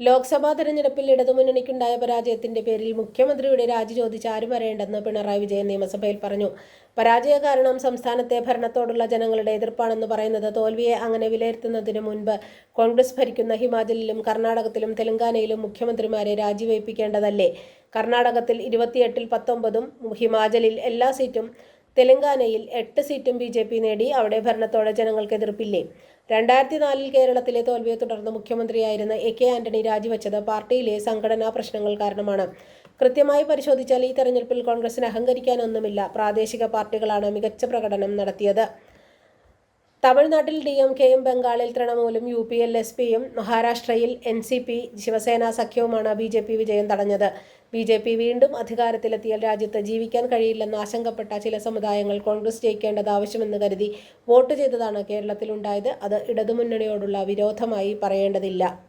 ലോക്സഭാ തെരഞ്ഞെടുപ്പിൽ ഇടതുമുന്നണിക്കുണ്ടായ പരാജയത്തിന്റെ പേരിൽ മുഖ്യമന്ത്രിയുടെ രാജി ചോദിച്ച് ആരും വരേണ്ടെന്ന് പിണറായി വിജയൻ നിയമസഭയിൽ പറഞ്ഞു. പരാജയ കാരണം സംസ്ഥാനത്തെ ഭരണത്തോടുള്ള ജനങ്ങളുടെ എതിർപ്പാണെന്ന് പറയുന്നത് തോൽവിയെ അങ്ങനെ വിലയിരുത്തുന്നതിന് മുൻപ് കോൺഗ്രസ് ഭരിക്കുന്ന ഹിമാചലിലും കർണാടകത്തിലും തെലങ്കാനയിലും മുഖ്യമന്ത്രിമാരെ രാജിവയ്പ്പിക്കേണ്ടതല്ലേ? കർണാടകത്തിൽ ഇരുപത്തിയെട്ടിൽ പത്തൊമ്പതും ഹിമാചലിൽ എല്ലാ സീറ്റും തെലങ്കാനയിൽ എട്ട് സീറ്റും ബി ജെ പി നേടി അവിടെ ഭരണത്തോടെ ജനങ്ങൾക്ക് എതിർപ്പില്ലേ? രണ്ടായിരത്തി നാലിൽ കേരളത്തിലെ തോൽവിയെ തുടർന്ന് മുഖ്യമന്ത്രിയായിരുന്ന എ കെ ആന്റണി രാജിവെച്ചത് പാർട്ടിയിലെ സംഘടനാ പ്രശ്നങ്ങൾ കാരണമാണ്. കൃത്യമായി പരിശോധിച്ചാൽ ഈ തെരഞ്ഞെടുപ്പിൽ കോൺഗ്രസിന് അഹങ്കരിക്കാനൊന്നുമില്ല. പ്രാദേശിക പാർട്ടികളാണ് മികച്ച പ്രകടനം നടത്തിയത്. തമിഴ്നാട്ടിൽ ഡി എം കെയും ബംഗാളിൽ തൃണമൂലും യു പി എൽ എസ് പിയും മഹാരാഷ്ട്രയിൽ എൻ സി പി ശിവസേന സഖ്യവുമാണ് ബി ജെ പി വിജയം തടഞ്ഞത്. ബി ജെ പി വീണ്ടും അധികാരത്തിലെത്തിയാൽ രാജ്യത്ത് ജീവിക്കാൻ കഴിയില്ലെന്ന് ആശങ്കപ്പെട്ട ചില സമുദായങ്ങൾ കോൺഗ്രസ് ജയിക്കേണ്ടത് ആവശ്യമെന്ന് കരുതി വോട്ട് ചെയ്തതാണ് കേരളത്തിലുണ്ടായത്. അത് ഇടതുമുന്നണിയോടുള്ള വിരോധമായി പറയേണ്ടതില്ല.